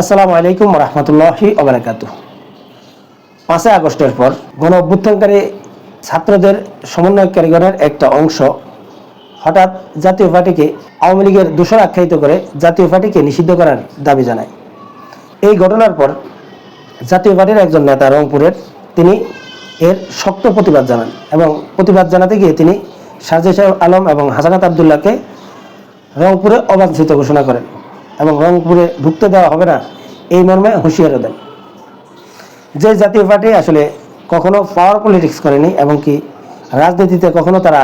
আসসালামু আলাইকুম রহমতুল্লাহি ওবরাকাত পাঁচই আগস্টের পর গণ অভ্যুত্থানকারী ছাত্রদের সমন্বয় সমন্বয়কারীগণের একটা অংশ হঠাৎ জাতীয় পার্টিকে আওয়ামী লীগের দূষণ আখ্যায়িত করে জাতীয় পার্টিকে নিষিদ্ধ করার দাবি জানায়। এই ঘটনার পর জাতীয় পার্টির একজন নেতা রংপুরের, তিনি এর শক্ত প্রতিবাদ জানান এবং প্রতিবাদ জানাতে গিয়ে তিনি সাজেশ আলম এবং হাসানাত আবদুল্লাহকে রংপুরে অবাঞ্ছিত ঘোষণা করেন। এবং রংপুরে ঢুকতে দেওয়া হবে না, এই মর্মে হুঁশিয়ারও দেন। যে জাতীয় পার্টি আসলে কখনো পাওয়ার পলিটিক্স করেনি এবং কি রাজনীতিতে কখনো তারা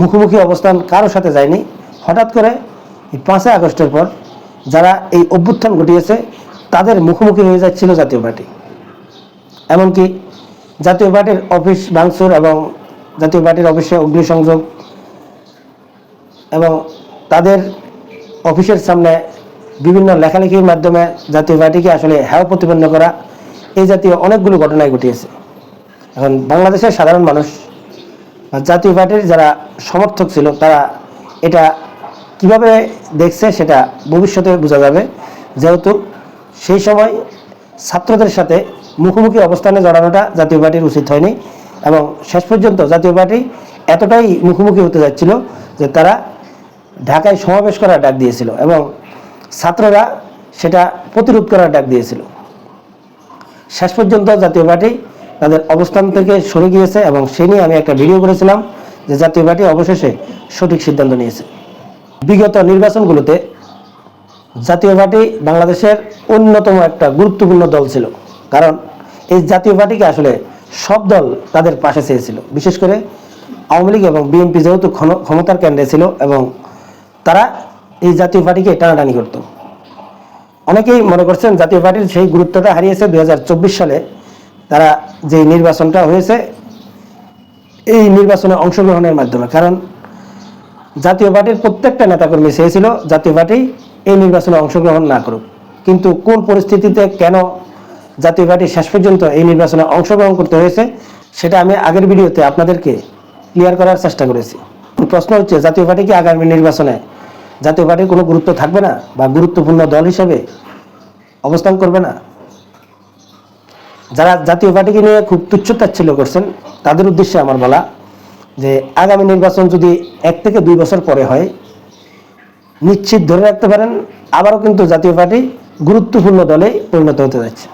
মুখোমুখি অবস্থান কারোর সাথে যায়নি, হঠাৎ করে এই পাঁচই আগস্টের পর যারা এই অভ্যুত্থান ঘটিয়েছে, তাদের মুখোমুখি হয়ে যাচ্ছিল জাতীয় পার্টি। এমনকি জাতীয় পার্টির অফিস ভাঙচুর এবং জাতীয় পার্টির অফিসে অগ্নিসংযোগ এবং তাদের অফিসের সামনে বিভিন্ন লেখালেখির মাধ্যমে জাতীয় পার্টিকে আসলে হ্যাও প্রতিপন্ন করা, এই জাতীয় অনেকগুলো ঘটনায় ঘটিয়েছে। এখন বাংলাদেশের সাধারণ মানুষ জাতীয় পার্টির যারা সমর্থক ছিল, তারা এটা কীভাবে দেখছে সেটা ভবিষ্যতে বোঝা যাবে। যেহেতু সেই সময় ছাত্রদের সাথে মুখোমুখি অবস্থানে জড়ানোটা জাতীয় পার্টির উচিত হয়নি এবং শেষ পর্যন্ত জাতীয় পার্টি এতটাই মুখোমুখি হতে যাচ্ছিল যে তারা ঢাকায় সমাবেশ করার ডাক দিয়েছিল এবং ছাত্ররা সেটা প্রতিরোধ করার ডাক দিয়েছিল। শেষ পর্যন্ত জাতীয় পার্টি তাদের অবস্থান থেকে সরে গিয়েছে এবং সে নিয়ে আমি একটা ভিডিও করেছিলাম যে জাতীয় পার্টি অবশেষে সঠিক সিদ্ধান্ত নিয়েছে। বিগত নির্বাচনগুলোতে জাতীয় পার্টি বাংলাদেশের অন্যতম একটা গুরুত্বপূর্ণ দল ছিল। কারণ এই জাতীয় পার্টিকে আসলে সব দল তাদের পাশে চেয়েছিল। বিশেষ করে আওয়ামী লীগ এবং বিএনপি যেহেতু ক্ষমতার কেন্দ্রে ছিল এবং তারা এই জাতীয় পার্টিকে টানাটানি করত। অনেকেই মনে করছেন জাতীয় পার্টির সেই গুরুত্বটা হারিয়েছে দুই হাজার চব্বিশ সালে। তারা যে নির্বাচনটা হয়েছে, এই নির্বাচনে অংশগ্রহণের মাধ্যমে। কারণ জাতীয় পার্টির প্রত্যেকটা নেতাকর্মী চেয়েছিল জাতীয় পার্টি এই নির্বাচনে অংশগ্রহণ না করুক। কিন্তু কোন পরিস্থিতিতে কেন জাতীয় পার্টি শেষ পর্যন্ত এই নির্বাচনে অংশগ্রহণ করতে হয়েছে, সেটা আমি আগের ভিডিওতে আপনাদেরকে ক্লিয়ার করার চেষ্টা করেছি। প্রশ্ন হচ্ছে, জাতীয় পার্টি কি আগামী নির্বাচনে জাতীয় পার্টির কোনো গুরুত্ব থাকবে না বা গুরুত্বপূর্ণ দল হিসেবে অবস্থান করবে না। যারা জাতীয় পার্টিকে নিয়ে খুব তুচ্ছতাচ্ছিল্য করছেন, তাদের উদ্দেশ্যে আমার বলা যে আগামী নির্বাচন যদি এক থেকে দুই বছর পরে হয়, নিশ্চিত ধরে রাখতে পারেন, আবারও কিন্তু জাতীয় পার্টি গুরুত্বপূর্ণ দলে পরিণত হতে যাচ্ছে।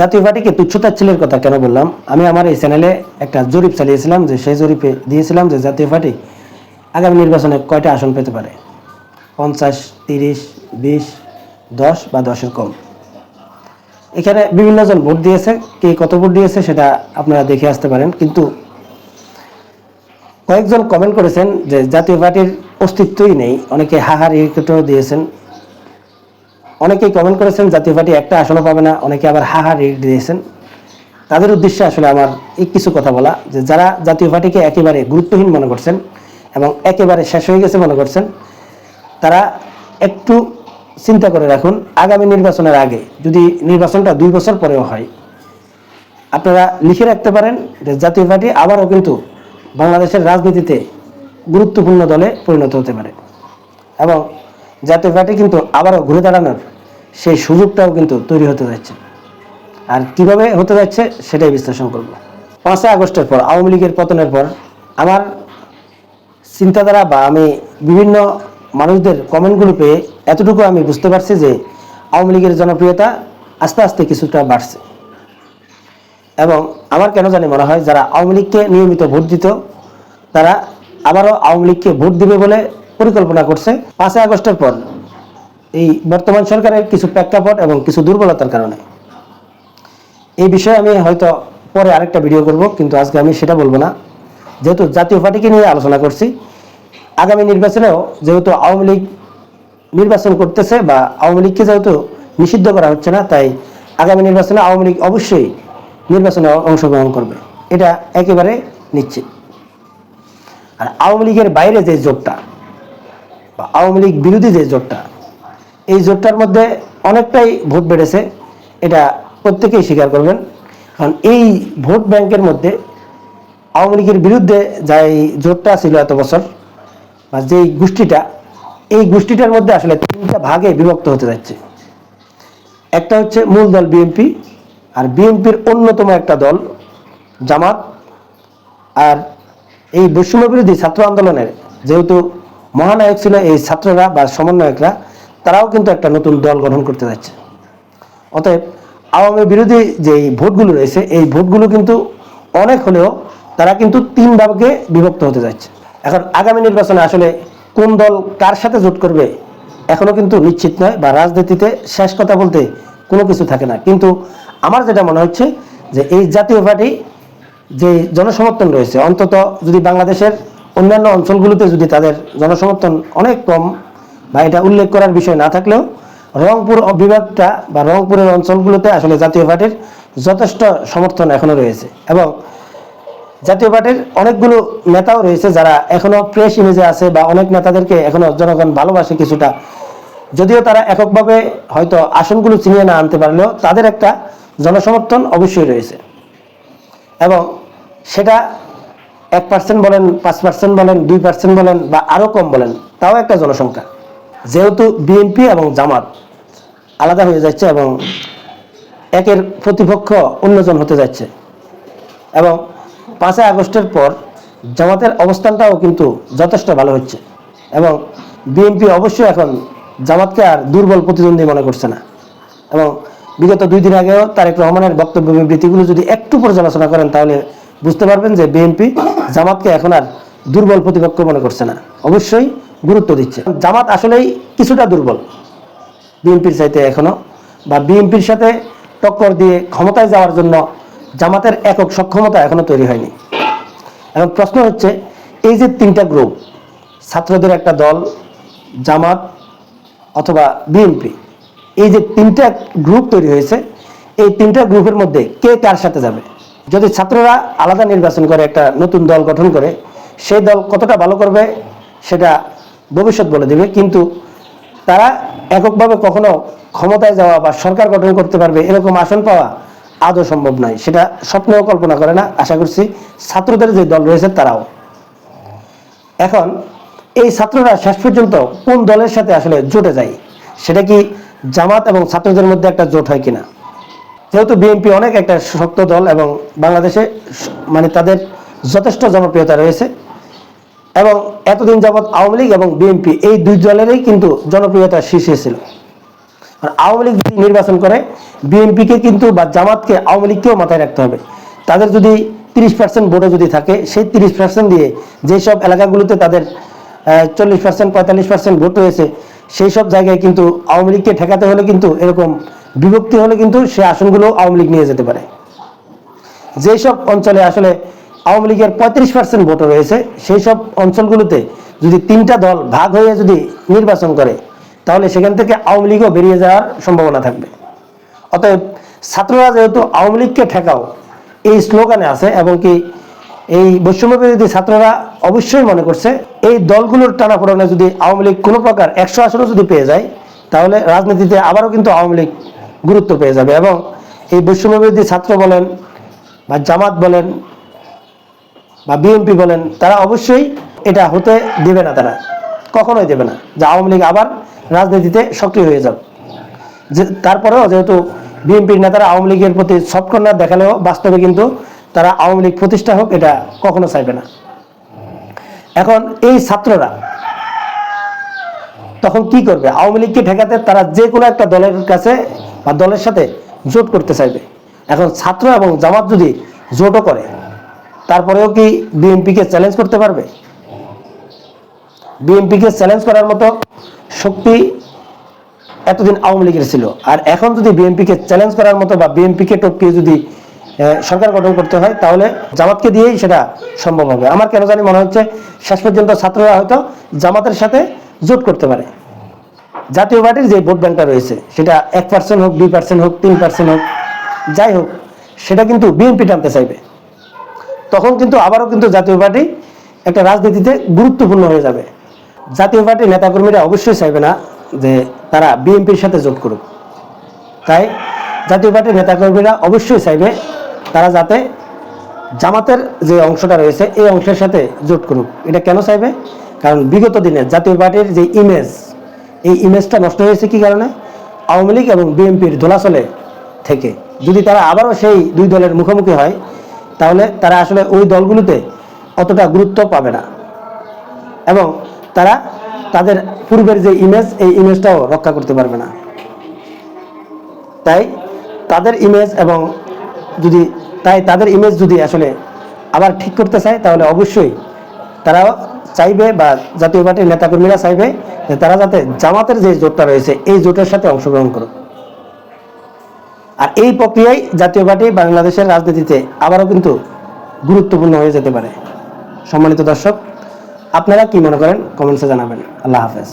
জাতীয় পার্টিকে তুচ্ছতাচ্ছিলের কথা কেন বললাম? আমি আমার এই চ্যানেলে একটা জরিপ চালিয়েছিলাম যে সেই জরিপে দিয়েছিলাম যে জাতীয় পার্টি আগামী নির্বাচনে কয়টা আসন পেতে পারে। পঞ্চাশ, তিরিশ, বিশ, দশ বা দশের কম। এখানে বিভিন্ন জন ভোট দিয়েছে, কে কত ভোট দিয়েছে সেটা আপনারা দেখে আসতে পারেন। কিন্তু কয়েকজন কমেন্ট করেছেন যে জাতীয় পার্টির অস্তিত্বই নেই। অনেকে হাহার ইরিকেটও দিয়েছেন। অনেকেই কমেন্ট করেছেন জাতীয় পার্টি একটা আসনও পাবে না, অনেকে আবার হাহার ইট দিয়েছেন। তাদের উদ্দেশ্যে আসলে আমার এই কিছু কথা বলা, যে যারা জাতীয় পার্টিকে একেবারে গুরুত্বহীন মনে করছেন এবং একেবারে শেষ হয়ে গেছে মনে করছেন তারা একটু চিন্তা করে রাখুন, আগামী নির্বাচনের আগে যদি নির্বাচনটা দুই বছর পরেও হয়, আপনারা লিখে রাখতে পারেন যে জাতীয় পার্টি আবারও কিন্তু বাংলাদেশের রাজনীতিতে গুরুত্বপূর্ণ দলে পরিণত হতে পারে। এবং জাতীয় পার্টি কিন্তু আবারও ঘুরে দাঁড়ানোর সেই সুযোগটাও কিন্তু তৈরি হতে যাচ্ছে। আর কীভাবে হতে যাচ্ছে সেটাই বিশ্লেষণ করব। পাঁচই আগস্টের পর, আওয়ামী লীগের পতনের পর, আমার চিন্তাধারা বা আমি বিভিন্ন মানুষদের কমেন্টগুলো পেয়ে এতটুকু আমি বুঝতে পারছি যে আওয়ামী লীগের জনপ্রিয়তা আস্তে আস্তে কিছুটা বাড়ছে। এবং আমার কেন জানি মনে হয়, যারা আওয়ামী লীগকে নিয়মিত ভোট দিত, তারা আবারও আওয়ামী লীগকে ভোট দিবে বলে পরিকল্পনা করছে। পাঁচই আগস্টের পর এই বর্তমান সরকারের কিছু প্রেক্ষাপট এবং কিছু দুর্বলতার কারণে। এই বিষয়ে আমি হয়তো পরে আরেকটা ভিডিও করব, কিন্তু আজকে আমি সেটা বলব না। যেহেতু জাতীয় পার্টিকে নিয়ে আলোচনা করছি আগামী নির্বাচনেও যেহেতু আওয়ামী লীগ নির্বাচন করতেছে বা আওয়ামী লীগকে যেহেতু নিষিদ্ধ করা হচ্ছে না, তাই আগামী নির্বাচনে আওয়ামী লীগ অবশ্যই নির্বাচনে অংশগ্রহণ করবে। এটা একেবারে নিশ্চিত। আর আওয়ামী লীগের বাইরে যে জোটটা বা আওয়ামী লীগ বিরোধী যে জোটটা, এই জোটটার মধ্যে অনেকটাই ভোট বেড়েছে। এটা প্রত্যেকেই স্বীকার করবেন। কারণ এই ভোট ব্যাংকের মধ্যে আওয়ামী লীগের বিরুদ্ধে যাই জোটটা ছিল এত বছর বা যেই গোষ্ঠীটা, এই গোষ্ঠীটার মধ্যে আসলে তিনটা ভাগে বিভক্ত হতে যাচ্ছে। একটা হচ্ছে মূল দল বিএনপি আর বিএনপির অন্যতম একটা দল জামাত। আর এই বৈষম্য বিরোধী ছাত্র আন্দোলনের যেহেতু মহানায়ক ছিল এই ছাত্ররা বা সমন্বয়করা, তারাও কিন্তু একটা নতুন দল গঠন করতে যাচ্ছে। অতএব আওয়ামী বিরোধী যে ভোটগুলো রয়েছে, এই ভোটগুলো কিন্তু অনেক হলেও তারা কিন্তু তিন ভাগে বিভক্ত হতে যাচ্ছে। এখন আগামী নির্বাচনে আসলে কোন দল কার সাথে জোট করবে, এখনও কিন্তু নিশ্চিত নয় বা রাজনীতিতে শেষ কথা বলতে কোনো কিছু থাকে না। কিন্তু আমার যেটা মনে হচ্ছে যে এই জাতীয় পার্টি যে জনসমর্থন রয়েছে, অন্তত যদি বাংলাদেশের অন্যান্য অঞ্চলগুলোতে যদি তাদের জনসমর্থন অনেক কম বা এটা উল্লেখ করার বিষয় না থাকলেও, রংপুর বিভাগটা বা রংপুরের অঞ্চলগুলোতে আসলে জাতীয় পার্টির যথেষ্ট সমর্থন এখনও রয়েছে। এবং জাতীয় পার্টির অনেকগুলো নেতাও রয়েছে যারা এখনও প্রেস ইমেজে আছে বা অনেক নেতাদেরকে এখনও জনগণ ভালোবাসে কিছুটা। যদিও তারা এককভাবে হয়তো আসনগুলো চিনিয়ে না আনতে পারলেও তাদের একটা জনসমর্থন অবশ্যই রয়েছে। এবং সেটা এক পার্সেন্ট বলেন, পাঁচ পার্সেন্ট বলেন, দুই পার্সেন্ট বলেন বা আরও কম বলেন, তাও একটা জনসংখ্যা। যেহেতু বিএনপি এবং জামাত আলাদা হয়ে যাচ্ছে এবং একের প্রতিপক্ষ অন্যজন হতে যাচ্ছে। এবং পাঁচই আগস্টের পর জামাতের অবস্থানটাও কিন্তু যথেষ্ট ভালো হচ্ছে এবং বিএনপি অবশ্যই এখন জামাতকে আর দুর্বল প্রতিদ্বন্দ্বী মনে করছে না। এবং বিগত দুই দিন আগেও তারেক রহমানের বক্তব্য বিবৃতিগুলো যদি একটু পর্যালোচনা করেন, তাহলে বুঝতে পারবেন যে বিএনপি জামাতকে এখন আর দুর্বল প্রতিপক্ষ মনে করছে না। অবশ্যই গুরুত্ব দিচ্ছে। জামাত আসলেই কিছুটা দুর্বল বিএনপির চাইতে এখনও বা বিএনপির সাথে টক্কর দিয়ে ক্ষমতায় যাওয়ার জন্য জামাতের একক সক্ষমতা এখনও তৈরি হয়নি। এখন প্রশ্ন হচ্ছে, এই যে তিনটা গ্রুপ ছাত্রদের একটা দল, জামাত অথবা বিএনপি এই যে তিনটা গ্রুপ তৈরি হয়েছে, এই তিনটা গ্রুপের মধ্যে কে কার সাথে যাবে? যদি ছাত্ররা আলাদা নির্বাচন করে, একটা নতুন দল গঠন করে, সেই দল কতটা ভালো করবে সেটা ভবিষ্যৎ বলে দেবে। কিন্তু তারা এককভাবে কখনো ক্ষমতায় যাওয়া বা সরকার গঠন করতে পারবে এরকম আসন পাওয়া আদৌ সম্ভব নয় সেটা স্বপ্নেও কল্পনা করে না। আশা করছি ছাত্রদের যে দল রয়েছে তারাও। এখন এই ছাত্ররা শেষ পর্যন্ত কোন দলের সাথে আসলে জোটে যায়? সেটা কি জামাত এবং ছাত্রদের মধ্যে একটা জোট হয় কিনা? যেহেতু বিএনপি অনেক একটা শক্ত দল এবং বাংলাদেশে মানে তাদের যথেষ্ট জনপ্রিয়তা রয়েছে এবং এতদিন যাবৎ আওয়ামী লীগ এবং বিএনপি এই দুই দলেরই কিন্তু জনপ্রিয়তা শীর্ষে ছিল। আওয়ামী লীগ যদি নির্বাচন করে বিএনপিকে কিন্তু বা জামাতকে আওয়ামী লীগকেও মাথায় রাখতে হবে। তাদের যদি তিরিশ পার্সেন্ট ভোটে যদি থাকে, সেই তিরিশ পার্সেন্ট দিয়ে যেসব এলাকাগুলোতে তাদের চল্লিশ পার্সেন্ট পঁয়তাল্লিশ পার্সেন্ট ভোট রয়েছে সেই সব জায়গায় কিন্তু আওয়ামী লীগকে ঠেকাতে হলে কিন্তু এরকম বিভক্তি হলে কিন্তু সে আসনগুলো আওয়ামী লীগ নিয়ে যেতে পারে। যেসব অঞ্চলে আসলে আওয়ামী লীগের পঁয়ত্রিশ পার্সেন্ট ভোট রয়েছে সেই সব অঞ্চলগুলোতে যদি তিনটা দল ভাগ হয়ে যদি নির্বাচন করে, তাহলে সেখান থেকে আওয়ামী লীগও বেরিয়ে যাওয়ার সম্ভাবনা থাকবে। অতএব ছাত্ররা যেহেতু আওয়ামী লীগকে ঠেকাও, এই স্লোগানে আছে এবং কি এই বৈষম্য বিরোধী ছাত্ররা অবশ্যই মনে করছে, এই দলগুলোর টানাপোড়নে যদি আওয়ামী লীগ কোনো প্রকার একশো আসনও যদি পেয়ে যায়, তাহলে রাজনীতিতে আবারও কিন্তু আওয়ামী লীগ গুরুত্ব পেয়ে যাবে এবং এই বৈষম্য বিরোধী ছাত্র বলেন বা জামাত বলেন বা বিএনপি বলেন, তারা অবশ্যই এটা হতে দেবে না তারা, কখনোই দেবে না যে আওয়ামী লীগ আবার রাজনীতিতে সক্রিয় হয়ে যাবে যে তারপরেও যেহেতু বিএনপির নেতারা আওয়ামী লীগের প্রতি সফট কর্নার দেখালেও বাস্তবে কিন্তু তারা আওয়ামী লীগ প্রতিষ্ঠা হোক, এটা কখনো চাইবে না। এখন এই ছাত্ররা তখন কি করবে? আওয়ামী লীগকে ঠেকাতে তারা যে কোনো একটা দলের কাছে বা দলের সাথে জোট করতে চাইবে। এখন ছাত্র এবং জামাত যদি জোটও করে, তারপরেও কি বিএনপিকে চ্যালেঞ্জ করতে পারবে? বিএনপিকে চ্যালেঞ্জ করার মতো শক্তি এতদিন আওয়ামী লীগের ছিল। আর এখন যদি বিএনপিকে চ্যালেঞ্জ করার মতো বা বিএনপিকে টপকিয়ে যদি সরকার গঠন করতে হয়, তাহলে জামাতকে দিয়েই সেটা সম্ভব হবে। আমার কেন জানি মনে হচ্ছে, শেষ পর্যন্ত ছাত্ররা হয়তো জামাতের সাথে জোট করতে পারে। জাতীয় পার্টির যে ভোট ব্যাংকটা রয়েছে, সেটা এক পার্সেন্ট হোক, দুই পার্সেন্ট হোক, তিন পার্সেন্ট হোক, যাই হোক, সেটা কিন্তু বিএনপি টানতে চাইবে। তখন কিন্তু আবারও কিন্তু জাতীয় পার্টি একটা রাজনীতিতে গুরুত্বপূর্ণ হয়ে যাবে। জাতীয় পার্টির নেতাকর্মীরা অবশ্যই চাইবে না যে তারা বিএনপির সাথে জোট করুক। তাই জাতীয় পার্টির নেতাকর্মীরা অবশ্যই চাইবে তারা যাতে জামাতের যে অংশটা রয়েছে, এই অংশের সাথে জোট করুক। এটা কেন চাইবে? কারণ বিগত দিনে জাতীয় পার্টির যে ইমেজ এই ইমেজটা নষ্ট হয়েছে কি কারণে? আওয়ামী লীগ এবং বিএনপির দোলাচলে থেকে। যদি তারা আবারও সেই দুই দলের মুখোমুখি হয়, তাহলে তারা আসলে ওই দলগুলোতে অতটা গুরুত্ব পাবে না। এবং তারা তাদের পূর্বের যে ইমেজ এই ইমেজটাও রক্ষা করতে পারবে না। তাই তাদের ইমেজ এবং যদি, তাই তাদের ইমেজ যদি আসলে আবার ঠিক করতে চায়, তাহলে অবশ্যই তারা চাইবে বা জাতীয় পার্টির নেতাকর্মীরা চাইবে যে তারা যাতে জামাতের যে জোটটা রয়েছে, এই জোটের সাথে অংশগ্রহণ করুক। আর এই প্রক্রিয়ায় জাতীয় পার্টি বাংলাদেশের রাজনীতিতে আবারও কিন্তু গুরুত্বপূর্ণ হয়ে যেতে পারে। সম্মানিত দর্শক আপনারা কি মনে করেন? কমেন্টসে জানাবেন। আল্লাহ হাফেজ।